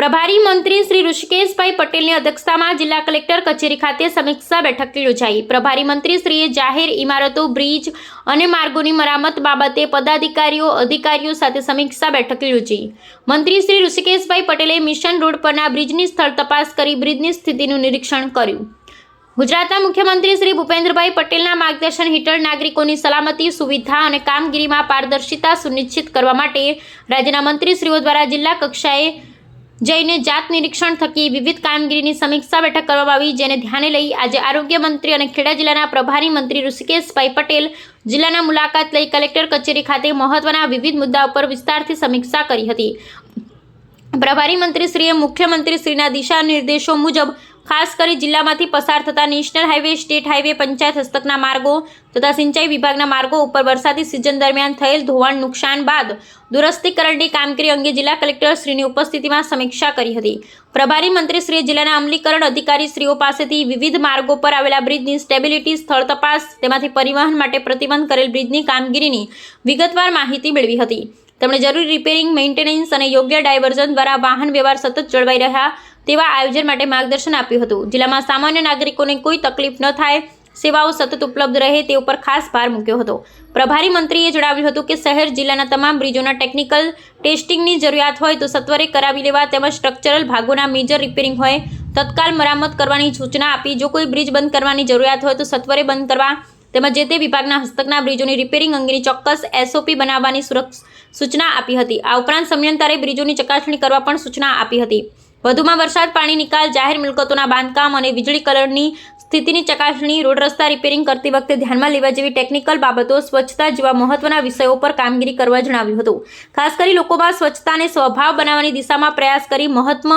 પ્રભારી મંત્રી શ્રી ઋષિકેશભાઈ પટેલની અધ્યક્ષતામાં જિલ્લા કલેક્ટર કચેરી ખાતે સમીક્ષા બેઠક યોજાઈ. પ્રભારી મંત્રીશ્રીએ જાહેર ઇમારતો, બ્રિજ અને માર્ગોની મરામત બાબતે પદાધિકારીઓ, અધિકારીઓ સાથે સમીક્ષા બેઠક યોજી. મંત્રી શ્રી ઋષિકેશભાઈ પટેલે મિશન રોડ પરના બ્રિજની સ્થળ તપાસ કરી બ્રિજની સ્થિતિનું નિરીક્ષણ કર્યું. ગુજરાતના મુખ્યમંત્રી શ્રી ભૂપેન્દ્રભાઈ પટેલના માર્ગદર્શન હેઠળ નાગરિકોની સલામતી, સુવિધા અને કામગીરીમાં પારદર્શિતા સુનિશ્ચિત કરવા માટે રાજ્યના મંત્રીશ્રીઓ દ્વારા જિલ્લા કક્ષાએ જઈને જાત નિરીક્ષણ થકી વિવિધ કામગીરીની સમીક્ષા બેઠક કરવામાં આવી, જેને ધ્યાને લઈ આજે આરોગ્ય મંત્રી અને ખેડા જિલ્લાના પ્રભારી મંત્રી ઋષિકેશભાઈ પટેલ જિલ્લાના મુલાકાત લઈ કલેક્ટર કચેરી ખાતે મહત્વના વિવિધ મુદ્દા ઉપર વિસ્તારથી સમીક્ષા કરી હતી. પ્રભારી મંત્રીશ્રીએ મુખ્યમંત્રીશ્રીના દિશા નિર્દેશો મુજબ ખાસ કરી જિલ્લામાંથી પસાર થતા national highway state highway panchayat હસ્તકના માર્ગો તથા સિંચાઈ વિભાગના માર્ગો ઉપર વરસાદી સિઝન દરમિયાન થયેલ ધોવાણ નુકસાન બાદ દુરસ્તીકરણની કામગીરી અંગે જિલ્લા કલેક્ટર શ્રીની ઉપસ્થિતિમાં સમીક્ષા કરી હતી. પ્રભારી મંત્રીશ્રીએ જિલ્લાના અમલીકરણ અધિકારીશ્રીઓ પાસેથી વિવિધ માર્ગો પર આવેલા બ્રિજની સ્ટેબિલિટી, સ્થળ તપાસ, તેમાંથી પરિવહન માટે પ્રતિબંધ કરેલ બ્રિજની કામગીરીની વિગતવાર માહિતી મેળવી હતી. તેમણે જરૂરી રિપેરિંગ, મેન્ટેનન્સ અને યોગ્ય ડાયવર્ઝન દ્વારા વાહન વ્યવહાર સતત જળવાઈ રહ્યા તેવા આયોજન માટે માર્ગદર્શન આપ્યું હતું. જિલ્લામાં સામાન્ય નાગરિકોને કોઈ તકલીફ ન થાય, સેવાઓ સતત ઉપલબ્ધ રહે તે ઉપર ખાસ ભાર મૂક્યો હતો. પ્રભારી મંત્રીએ જણાવ્યું હતું કે શહેર જિલ્લાના તમામ બ્રિજોના ટેકનિકલ ટેસ્ટિંગની જરૂરિયાત હોય તો સત્વરે કરાવી લેવા તેમજ સ્ટ્રક્ચરલ ભાગોના મેજર રિપેરિંગ હોય, તત્કાલ મરામત કરવાની સૂચના આપી. જો કોઈ બ્રિજ બંધ કરવાની જરૂરિયાત હોય તો સત્વરે બંધ કરવા તેમજ જે તે વિભાગના હસ્તકના બ્રિજોની રિપેરિંગ અંગેની ચોક્કસ એસઓપી બનાવવાની સૂચના આપી હતી. આ ઉપરાંત સમયાંતરે બ્રિજોની ચકાસણી કરવા પણ સૂચના આપી હતી. વધુમાં વરસાદ, પાણી નિકાલ, જાહેર મિલકતોના બાંધકામ અને વીજળી કલરની સ્થિતિની ચકાસણી, રોડ રસ્તા રિપેરિંગ કરતી વખતે ધ્યાનમાં લેવા જેવી ટેકનિકલ બાબતો સ્વચ્છતા જેવા મહત્વના વિષયો પર કામગીરી કરવા જણાવ્યું હતું. ખાસ કરી લોકોમાં સ્વચ્છતાને સ્વભાવ બનાવવાની દિશામાં પ્રયાસ કરી મહત્વ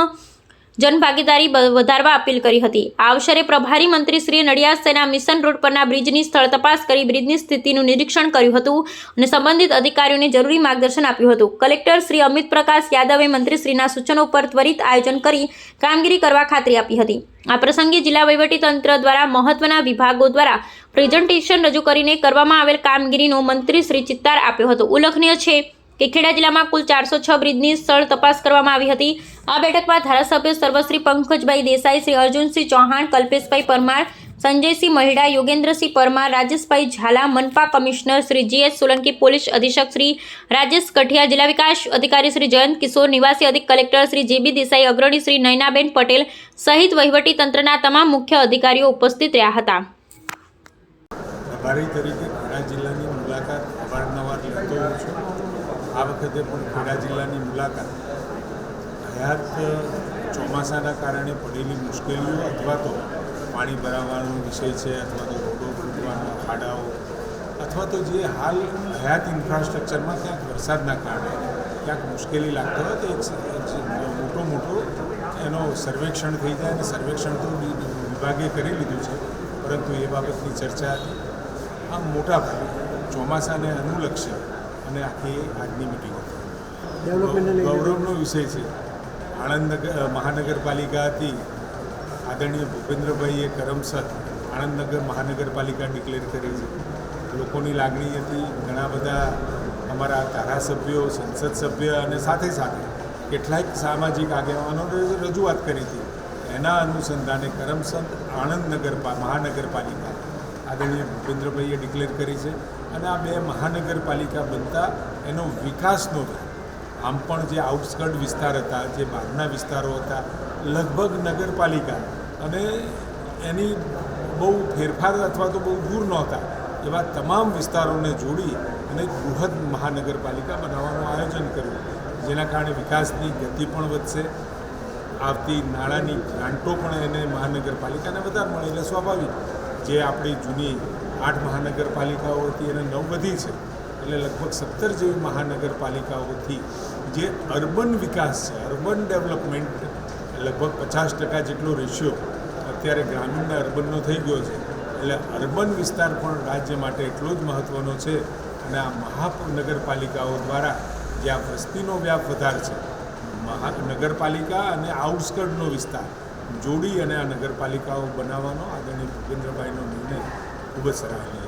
જનભાગીદારી વધારવા અપીલ કરી હતી. આ અવસરે પ્રભારી મંત્રી શ્રી નડિયાદ સેના મિશન રોડ પરના બ્રિજની સ્થળ તપાસ કરી બ્રિજની સ્થિતિનું નિરીક્ષણ કર્યું હતું અને સંબંધિત અધિકારીઓને જરૂરી માર્ગદર્શન આપ્યું હતું. કલેક્ટર શ્રી અમિત પ્રકાશ યાદવે મંત્રીશ્રીના સૂચનો પર ત્વરિત આયોજન કરી કામગીરી કરવા ખાતરી આપી હતી. આ પ્રસંગે જિલ્લા વહીવટીતંત્ર દ્વારા મહત્વના વિભાગો દ્વારા પ્રેઝન્ટેશન રજૂ કરીને કરવામાં આવેલ કામગીરીનો મંત્રીશ્રી ચિત્તાર આપ્યો હતો. ઉલ્લેખનીય છે કે ખેડા જિલ્લામાં કુલ ચારસો છ બ્રિજની સ્થળ તપાસ કરવામાં આવી હતી. આ બેઠકમાં ધારાસભ્ય સર્વશ્રી પંકજભાઈ દેસાઈ, શ્રી અર્જુનસિંહ ચૌહાણ, કલ્પેશભાઈ પરમાર, સંજયસિંહ મહિડા, યોગેન્દ્રસિંહ પરમાર, રાજેશભાઈ ઝાલા, મનપા commissioner Shri GS Solanki, police અધિક્ષક શ્રી રાજેશ કઠિયા, જિલ્લા વિકાસ અધિકારી શ્રી જયંત કિશોર, નિવાસી અધિક કલેક્ટર શ્રી જેબી દેસાઈ, અગ્રણી શ્રી નયનાબેન પટેલ સહિત વહીવટી તંત્રના તમામ મુખ્ય અધિકારીઓ ઉપસ્થિત રહ્યા હતા. વખતે પણ ખેડા જિલ્લાની મુલાકાત. હયાત ચોમાસાના કારણે પડેલી મુશ્કેલીઓ અથવા તો પાણી ભરાવાનો વિષય છે, અથવા તો રોડો ફૂટવાના ખાડાઓ, અથવા તો જે હાલ હયાત ઇન્ફ્રાસ્ટ્રક્ચરમાં ક્યાંક વરસાદના કારણે ક્યાંક મુશ્કેલી લાગતો હોય તો એક મોટો મોટો એનો સર્વેક્ષણ થઈ જાય અને સર્વેક્ષણ તો વિભાગે કરી લીધું છે. પરંતુ એ બાબતની ચર્ચા આમ મોટા ભાગે ચોમાસાને અનુલક્ષી અને આખી આજની મિટિંગ હતી. ગૌરવનો વિષય છે. આણંદ મહાનગરપાલિકાથી મહાનગરપાલિકા હતી. આદરણીય ભૂપેન્દ્રભાઈએ કરમસદ આણંદનગર મહાનગરપાલિકા ડિક્લેર કરી છે. લોકોની લાગણી હતી. ઘણા બધા અમારા ધારાસભ્યો સંસદ સભ્ય અને સાથે સાથે કેટલાય સામાજિક આગેવાનોને રજૂઆત કરી હતી. એના અનુસંધાને કરમસદ આણંદ નગર મહાનગરપાલિકા આદરણીય ભૂપેન્દ્રભાઈએ ડિક્લેર કરી છે. અને આ બે મહાનગરપાલિકા બનતા એનો વિકાસ વિકાસનો આમ પણ જે આઉટસ્કર્ટ વિસ્તાર હતા, જે બહારના વિસ્તારો હતા, લગભગ નગરપાલિકા અને એની બહુ ફેરફાર અથવા તો બહુ દૂર નહોતા, એવા તમામ વિસ્તારોને જોડી અને બૃહદ મહાનગરપાલિકા બનાવવાનું આયોજન કર્યું, જેના કારણે વિકાસની ગતિ પણ વધશે, આવતી નાણાંની ગ્રાન્ટો પણ એને મહાનગરપાલિકાને વધારે મળે. એટલે સ્વાભાવિક, જે આપણી જૂની આઠ મહાનગરપાલિકાઓથી અને નવ વધી છે, એટલે લગભગ સત્તર જેવી મહાનગરપાલિકાઓથી જે અર્બન વિકાસ છે, અર્બન ડેવલપમેન્ટ, લગભગ પચાસ ટકા જેટલો રેશિયો અત્યારે ગ્રામીણના અર્બનનો થઈ ગયો છે. એટલે અર્બન વિસ્તાર પણ રાજ્ય માટે એટલો જ મહત્ત્વનો છે અને આ મહાનગરપાલિકાઓ દ્વારા જે આ વસ્તીનો વ્યાપ વધાર છે, મહાનગરપાલિકા અને આઉટસ્કર્ટનો વિસ્તાર, જોડી અને આ નગરપાલિકાઓ બનાવવાનો આદરણીય ભૂપેન્દ્રભાઈનો નિર્ણય ખૂબ જ સરાહનીય